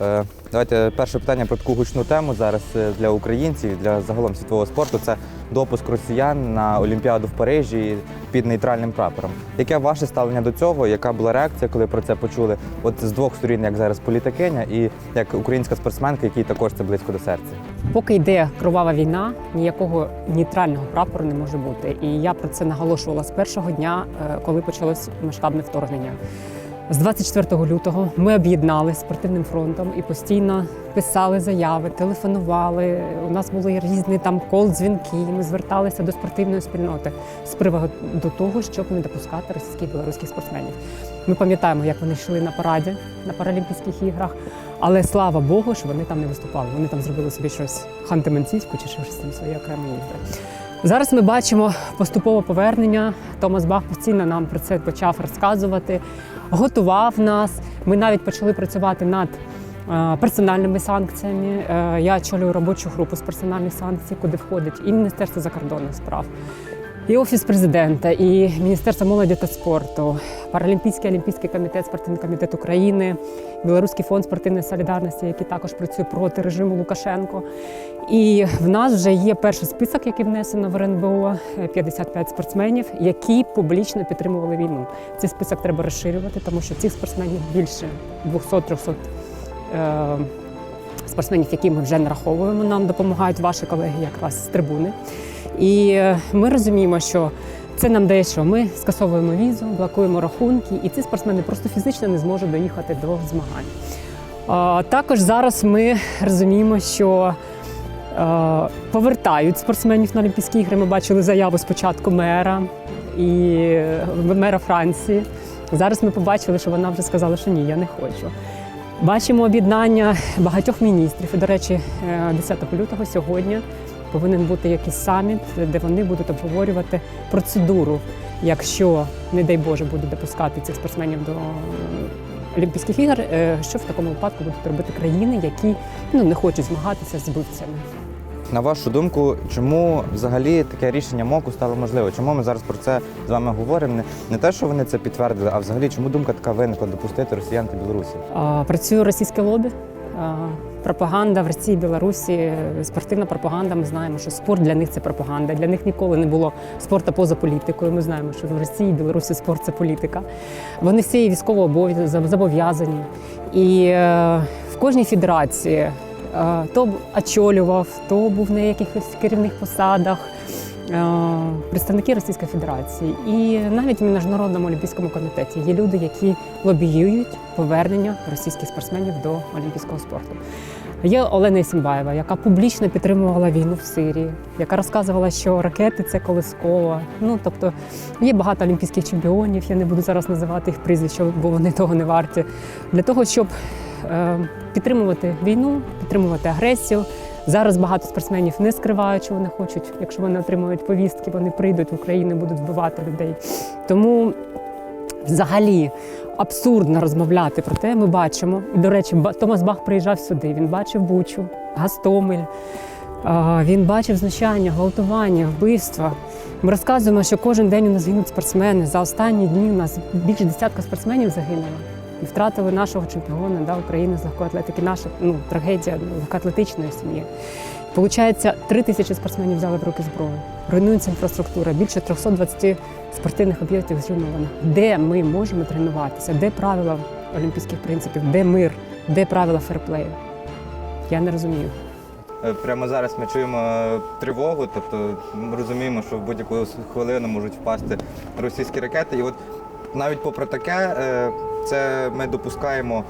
Е, давайте перше питання про таку гучну тему зараз е, для українців, для загалом світового спорту. Це допуск росіян на Олімпіаду в Парижі під нейтральним прапором. Яке ваше ставлення до цього? Яка була реакція, коли про це почули? От з двох сторін, як зараз політикиня і як українська спортсменка, якій також це близько до серця. Поки йде кровава війна, ніякого нейтрального прапору не може бути. І я про це наголошувала з першого дня, е, коли почалось масштабне вторгнення. З 24 лютого ми об'єднали спортивним фронтом і постійно писали заяви, телефонували. У нас були різні там кол-дзвінки. Ми зверталися до спортивної спільноти з приводу того, щоб не допускати російських білоруських спортсменів. Ми пам'ятаємо, як вони йшли на параді на Паралімпійських іграх. Але слава Богу, що вони там не виступали. Вони там зробили собі щось ханти-мансійську чи щось там свої окремі ігри. Зараз ми бачимо поступове повернення. Томас Бах постійно нам про це почав розказувати, готував нас. Ми навіть почали працювати над е, персональними санкціями. Е, Я очолюю робочу групу з персональних санкцій, куди входить і Міністерство закордонних справ, і Офіс президента, і Міністерство молоді та спорту, Паралімпійський олімпійський комітет, спортивний комітет України, Білоруський фонд спортивної солідарності, який також працює проти режиму Лукашенко. І в нас вже є перший список, який внесено в РНБО, е, 55 спортсменів, які публічно підтримували війну. Цей список треба розширювати, тому що цих спортсменів більше 200-300 е, спортсменів, які ми вже нараховуємо. Нам допомагають ваші колеги якраз з трибуни. І е, ми розуміємо, що це нам дає, що ми скасовуємо візу, блокуємо рахунки, і ці спортсмени просто фізично не зможуть доїхати до змагань. Також зараз ми розуміємо, що е, повертають спортсменів на Олімпійські ігри. Ми бачили заяву спочатку мера і е, мера Франції. Зараз ми побачили, що вона вже сказала, що ні, я не хочу. Бачимо об'єднання багатьох міністрів. До речі, е, 10 лютого сьогодні повинен бути якийсь саміт, де вони будуть обговорювати процедуру, якщо, не дай Боже, будуть допускати цих спортсменів до е, Олімпійських ігор, е, що в такому випадку будуть робити країни, які ну, не хочуть змагатися з вбивцями. На вашу думку, чому взагалі таке рішення МОКу стало можливе? Чому ми зараз про це з вами говоримо? Не, не те, що вони це підтвердили, а взагалі чому думка така виникла допустити росіян та Білорусі? А, Працює російське лобі. Пропаганда в Росії, Білорусі, спортивна пропаганда. Ми знаємо, що спорт для них це пропаганда. Для них ніколи не було спорту поза політикою. Ми знаємо, що в Росії, Білорусі спорт це політика. Вони всі військово обов'яз- зобов'язані. І е, в кожній федерації е, то очолював, то був на якихось керівних посадах. Е, Представники Російської Федерації і навіть в міжнародному олімпійському комітеті є люди, які лобіюють повернення російських спортсменів до олімпійського спорту. Є Олена Ісімбаєва, яка публічно підтримувала війну в Сирії, яка розказувала, що ракети це колискова. Ну тобто є багато олімпійських чемпіонів. Я не буду зараз називати їх прізвища, бо вони того не варті. Для того, щоб е, підтримувати війну, підтримувати агресію. Зараз багато спортсменів не скривають, що вони хочуть. Якщо вони отримують повістки, вони прийдуть в Україну, і будуть вбивати людей. Тому взагалі абсурдно розмовляти про те. Ми бачимо. І, до речі, Томас Бах приїжджав сюди. Він бачив Бучу, Гастомель. Він бачив знущання, гвалтування, вбивства. Ми розказуємо, що кожен день у нас гинуть спортсмени. За останні дні у нас більше десятка спортсменів загинуло. І втратили нашого чемпіона да, України з легкої атлетики. Наша ну, трагедія легкоатлетичної сім'ї. Получається, три тисячі спортсменів взяли в руки зброю. Руйнується інфраструктура, більше 320 спортивних об'єктів зруйновано. Де ми можемо тренуватися? Де правила олімпійських принципів? Де мир? Де правила ферплею? Я не розумію. Е, Прямо зараз ми чуємо е, тривогу, тобто ми розуміємо, що в будь-яку хвилину можуть впасти російські ракети. І от навіть попри таке, е, це ми допускаємо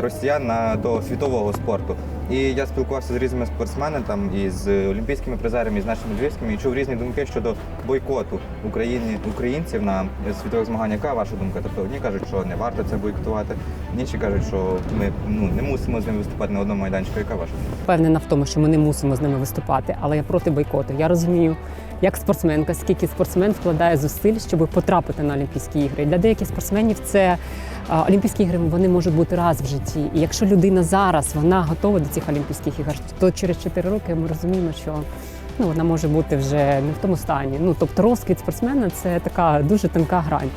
росіян на, до світового спорту. І я спілкувався з різними спортсменами, там і з олімпійськими призерами, і з нашими львівськими, і чув різні думки щодо бойкоту Україні, українців на світових змаганнях. Яка ваша думка? Тобто одні кажуть, що не варто це бойкотувати, інші кажуть, що ми ну, не мусимо з ними виступати на одному майданчику. Яка ваша думка? Впевнена в тому, що ми не мусимо з ними виступати, але я проти бойкоту. Я розумію, як спортсменка, скільки спортсмен вкладає зусиль, щоб потрапити на Олімпійські ігри. Для деяких спортсменів це Олімпійські ігри вони можуть бути раз в житті. І якщо людина зараз вона готова до цих Олімпійських ігор, то через 4 роки ми розуміємо, що ну, вона може бути вже не в тому стані. Ну тобто розквіт спортсмена це така дуже тонка грань.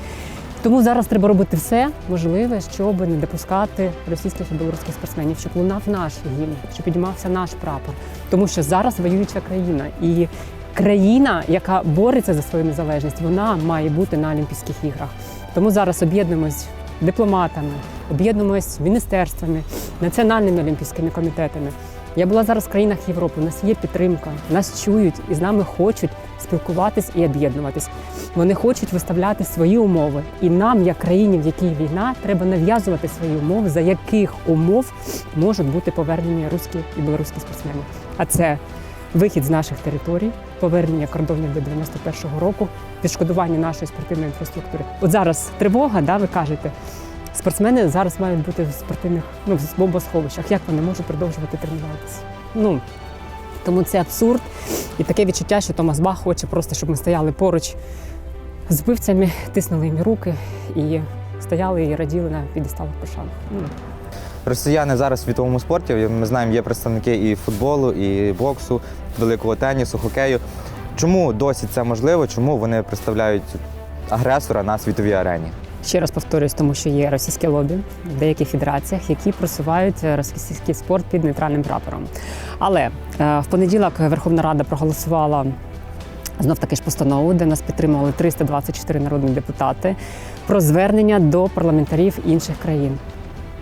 Тому зараз треба робити все можливе, щоб не допускати російських і білоруських спортсменів, щоб лунав наш гімн, щоб підіймався наш прапор. Тому що зараз воююча країна і країна, яка бореться за свою незалежність, вона має бути на Олімпійських іграх. Тому зараз об'єднуємось дипломатами, об'єднуємось міністерствами, національними олімпійськими комітетами. Я була зараз в країнах Європи. У нас є підтримка, нас чують і з нами хочуть спілкуватись і об'єднуватись. Вони хочуть виставляти свої умови. І нам, як країні, в якій війна, треба нав'язувати свої умови, за яких умов можуть бути повернені руські і білоруські спортсмени. А це вихід з наших територій, повернення кордонів до 91-го року, відшкодування нашої спортивної інфраструктури. От зараз тривога, да, ви кажете. Спортсмени зараз мають бути в спортивних ну, в бомбосховищах. Як вони можуть продовжувати тренуватися? Ну тому це абсурд і таке відчуття, що Томас Бах хоче просто, щоб ми стояли поруч з вбивцями, тиснули їм руки і стояли і раділи на підісталах пошани. Росіяни зараз в світовому спорті. Ми знаємо, є представники і футболу, і боксу, великого тенісу, хокею. Чому досі це можливо? Чому вони представляють агресора на світовій арені? Ще раз повторюсь, тому що є російське лобі в деяких федераціях, які просувають російський спорт під нейтральним прапором. Але е, в понеділок Верховна Рада проголосувала знов таки ж постанову, де нас підтримували 324 народні депутати про звернення до парламентарів інших країн.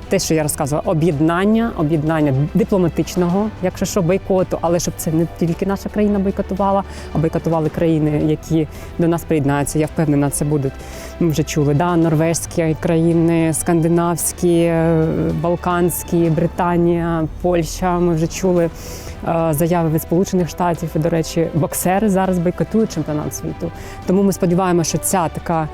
Те, що я розказувала, об'єднання, об'єднання дипломатичного, якщо що, бойкоту, але щоб це не тільки наша країна бойкотувала, а бойкотували країни, які до нас приєднаються. Я впевнена, це будуть. Ми вже чули, да, норвезькі країни, скандинавські, е, балканські, Британія, Польща. Ми вже чули е, заяви від Сполучених Штатів. І, до речі, боксери зараз бойкотують чемпіонат світу. Тому ми сподіваємося, що ця така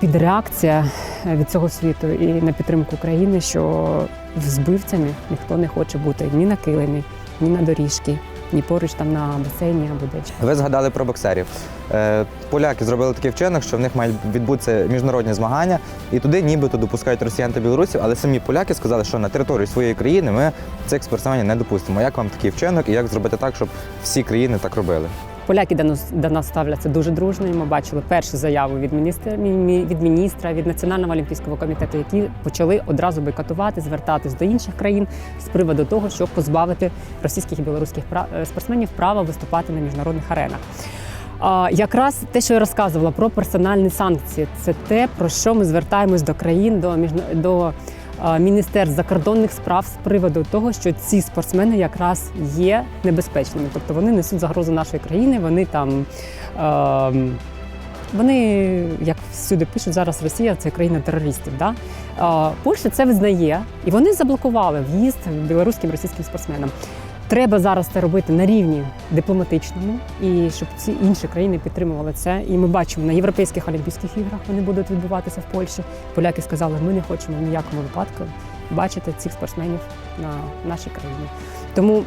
підреакція від цього світу і на підтримку України, що збивцями ніхто не хоче бути ні на килимі, ні на доріжці, ні поруч там на басейні або де. Ви згадали про боксерів. Е, Поляки зробили такий вчинок, що в них мають відбутися міжнародні змагання, і туди нібито допускають росіян та білорусів, але самі поляки сказали, що на території своєї країни ми цих спортсменів не допустимо. Як вам такий вчинок і як зробити так, щоб всі країни так робили? Поляки до нас, до нас ставляться дуже дружно. Ми бачили першу заяву від міністра, від міністра, від Національного олімпійського комітету, які почали одразу бойкотувати, звертатись до інших країн з приводу того, щоб позбавити російських і білоруських е, спортсменів права виступати на міжнародних аренах. Якраз те, що я розказувала про персональні санкції, це те, про що ми звертаємось до країн, до міжна... до міністерств закордонних справ з приводу того, що ці спортсмени якраз є небезпечними, тобто вони несуть загрозу нашої країни, вони там. Е, вони, як всюди пишуть, зараз Росія це країна терористів. Да? Польща це визнає, і вони заблокували в'їзд білоруським російським спортсменам. Треба зараз це робити на рівні дипломатичному, і щоб ці інші країни підтримували це. І ми бачимо на європейських олімпійських іграх вони будуть відбуватися в Польщі. Поляки сказали, ми не хочемо в ніякому випадку бачити цих спортсменів на нашій країні. Тому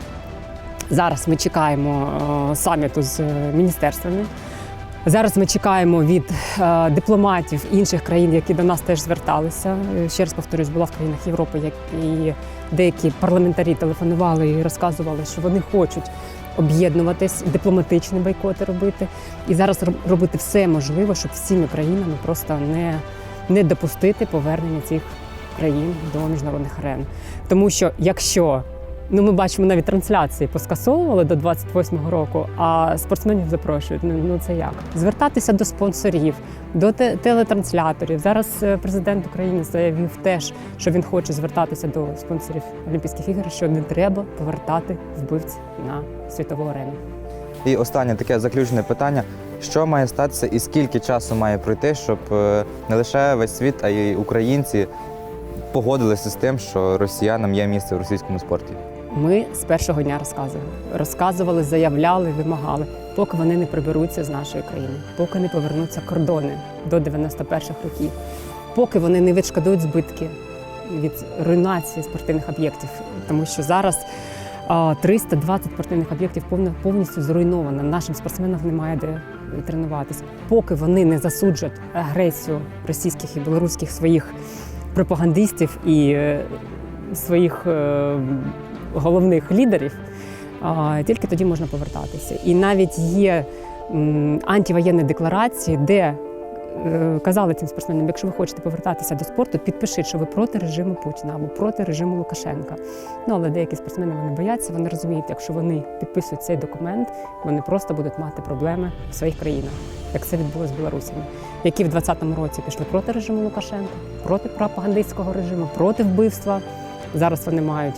зараз ми чекаємо е, саміту з е, міністерствами. Зараз ми чекаємо від е, дипломатів інших країн, які до нас теж зверталися. Ще раз повторюсь, була в країнах Європи, як і деякі парламентарі телефонували і розказували, що вони хочуть об'єднуватись, дипломатичні бойкоти робити. І зараз робити все можливе, щоб всіми країнами просто не, не допустити повернення цих країн до міжнародних арен. Тому що якщо Ну, ми бачимо навіть трансляції поскасовували до 28-го року, а спортсменів запрошують. Ну, ну це як? Звертатися до спонсорів, до те- телетрансляторів. Зараз е, президент України заявив теж, що він хоче звертатися до спонсорів Олімпійських ігор, що не треба повертати вбивць на світову арену. І останнє таке заключне питання: що має статися і скільки часу має пройти, щоб е, не лише весь світ, а й українці погодилися з тим, що росіянам є місце в російському спорті? Ми з першого дня розказували, розказували, заявляли, вимагали, поки вони не приберуться з нашої країни, поки не повернуться кордони до 91-х років, поки вони не відшкодують збитки від руйнації спортивних об'єктів, тому що зараз. а, 320 спортивних об'єктів повністю зруйновано. Нашим спортсменам немає де тренуватися. Поки вони не засуджують агресію російських і білоруських своїх пропагандистів і е, своїх е, головних лідерів, тільки тоді можна повертатися. І навіть є антивоєнні декларації, де е, казали цим спортсменам, якщо ви хочете повертатися до спорту, підпишіть, що ви проти режиму Путіна або проти режиму Лукашенка. Ну але деякі спортсмени вони бояться, вони розуміють, якщо вони підписують цей документ, вони просто будуть мати проблеми в своїх країнах, як це відбулося з білорусами, які в 2020 році пішли проти режиму Лукашенка, проти пропагандистського режиму, проти вбивства. Зараз вони мають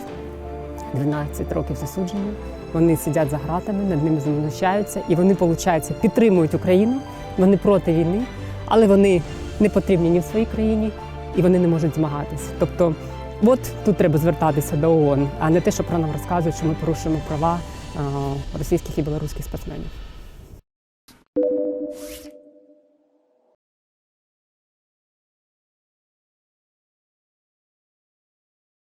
12 років засудження. Вони сидять за гратами, над ними знущаються, і вони, виходить, підтримують Україну. Вони проти війни, але вони не потрібні ні в своїй країні і вони не можуть змагатись. Тобто, от тут треба звертатися до ООН, а не те, що про нам розказують, що ми порушуємо права російських і білоруських спортсменів.